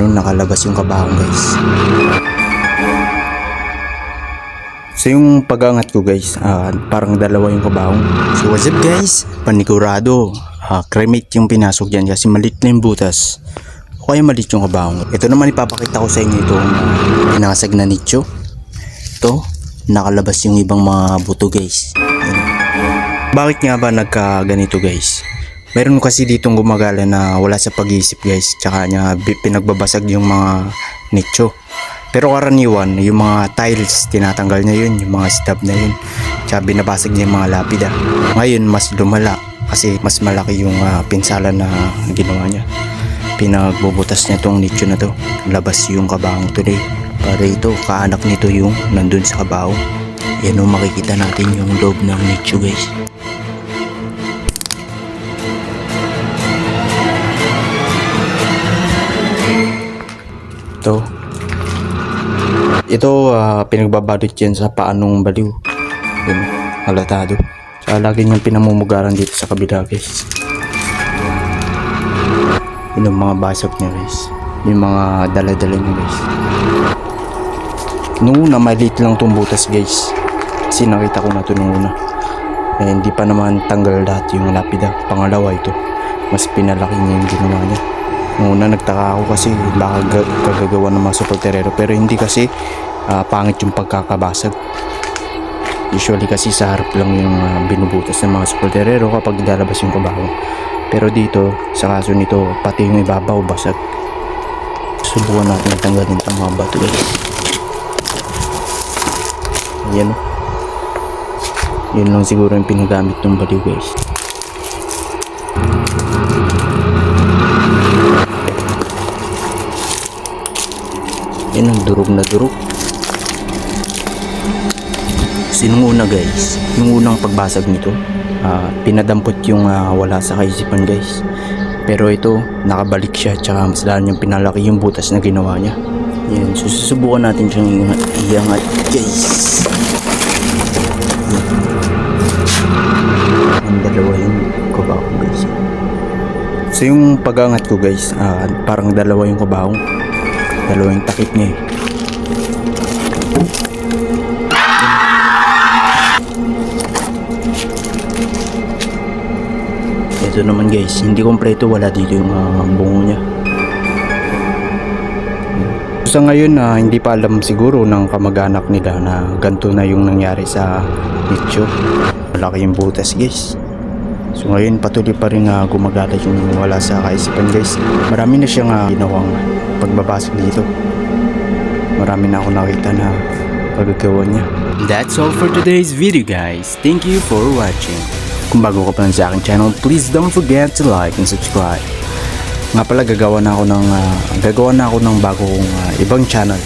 O, nakalabas yung kabahong guys. So yung pag-angat ko guys, ah, parang dalawa yung kabahong. So what's up guys? Panigurado. Ah, cremate yung pinasok dyan kasi malit na yung butas. O kaya malit yung kabahong. Ito naman ipapakita ko sa inyo itong uh, pinasag na nicho. Ito, nakalabas yung ibang mga buto guys. Bakit nga ba nagka ganito guys? Meron kasi ditong gumagala na wala sa pag-iisip guys. Tsaka niya pinagbabasag yung mga nicho. Pero karaniwan, yung mga tiles, tinatanggal niya yun, yung mga stab na yun. Tsaka binabasag niya yung mga lapida. Ngayon, mas lumala kasi mas malaki yung ah, pinsala na ginawa niya. Pinagbubutas niya tong nicho na to. Labas yung kabahong today. Para ito, kaanak nito yung nandun sa kabaho. Yan o makikita natin yung loob ng nicho guys. Ito, ah, pinagbabalot yan sa paanong baliw. Yun, halatado. Tsaka lagi niyang pinamumugaran dito sa kabila, guys. Yun ang mga basok niya, guys. Yung mga dala-dala niya, guys. Nung una, maliit lang itong butas, guys. Kasi nakita ko na ito nung una. Eh, hindi pa naman tanggal lahat yung lapida. Pangalawa ito. Mas pinalaki niya yung ginawa niya. Una nagtaka ako kasi baka ga- kagagawa ng mga supporterero pero hindi kasi ah, pangit yung pagkakabasag. Usually kasi sa harap lang yung ah, binubutas ng mga supporterero kapag lalabas yung kabaho. Pero dito, sa kaso nito, pati yung ibabaw basag. Subukan natin tanggalin ang mga bato guys. Ayan o. Yun lang siguro yung pinagamit ng baliw guys. Yan ang durog na durog. Kasi nung una guys, nung unang pagbasag nito, ah, pinadampot yung ah, wala sa kaisipan guys. Pero ito, nakabalik siya tsaka mas lalo niyang pinalaki yung butas na ginawa niya. Yan, susubukan natin siyang iangat, iangat guys. Ang dalawa yung kabaho guys. So yung pag-angat ko guys, ah, parang dalawa yung kabaho. Dalawa yung takip niya eh. Ito naman guys, hindi kompleto wala dito yung ah, bungo niya. Sa ngayon na hindi pa alam siguro ng kamag-anak nila na ganito na yung nangyari sa nicho. Malaki yung butas guys. So ngayon patuloy pa rin uh, gumagala yung wala sa kaisipan guys. Marami na siyang uh, ginawang pagbabasag dito. Marami na ako nakita na pagagawa niya. That's all for today's video guys. Thank you for watching. Kung bago ka pa lang sa aking channel, please don't forget to like and subscribe. Nga pala gagawa na ako ng ah, gagawa na ako ng bagong ah, ibang channel